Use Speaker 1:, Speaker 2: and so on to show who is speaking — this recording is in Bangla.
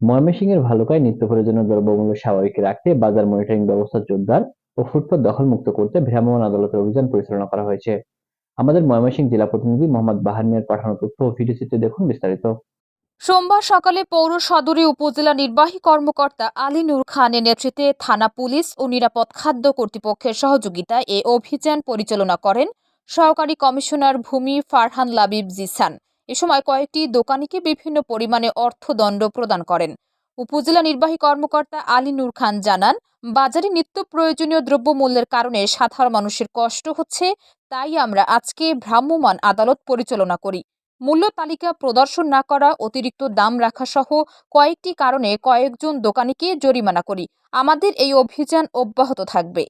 Speaker 1: ময়মনসিংহের ভালুকায় নিত্য প্রয়োজনীয় দ্রব্যমূল্য স্বাভাবিক রাখতে বাজার মনিটরিং ব্যবস্থা জোরদার ও ফুটপাত দখলমুক্ত করতে ভ্রাম্যমাণ আদালতের অভিযান পরিচালনা করা হয়েছে। আমাদের ময়মনসিংহ জেলা প্রতিনিধি মোহাম্মদ বাহার মিয়ার পাঠানো তথ্য ও ভিডিওচিত্রে দেখুন বিস্তারিত।
Speaker 2: সোমবার সকালে পৌর সদরে উপজেলা নির্বাহী কর্মকর্তা আলী নূর খানের নেতৃত্বে থানা পুলিশ ও নিরাপদ খাদ্য কর্তৃপক্ষের সহযোগিতায় এ অভিযান পরিচালনা করেন সহকারী কমিশনার ভূমি ফারহান লাবিব জিসান। এ সময় কয়েকটি দোকানিকে বিভিন্ন পরিমাণে অর্থদণ্ড প্রদান করেন। উপজেলা নির্বাহী কর্মকর্তা আলী নূর খান জানান, বাজারে নিত্য প্রয়োজনীয় দ্রব্যমূল্যের কারণে সাধারণ মানুষের কষ্ট হচ্ছে, তাই আমরা আজকে ভ্রাম্যমাণ আদালত পরিচালনা করি। মূল্য তালিকা প্রদর্শন না করা, অতিরিক্ত দাম রাখা সহ কয়েকটি কারণে কয়েকজন দোকানিকে জরিমানা করি। আমাদের এই অভিযান অব্যাহত থাকবে।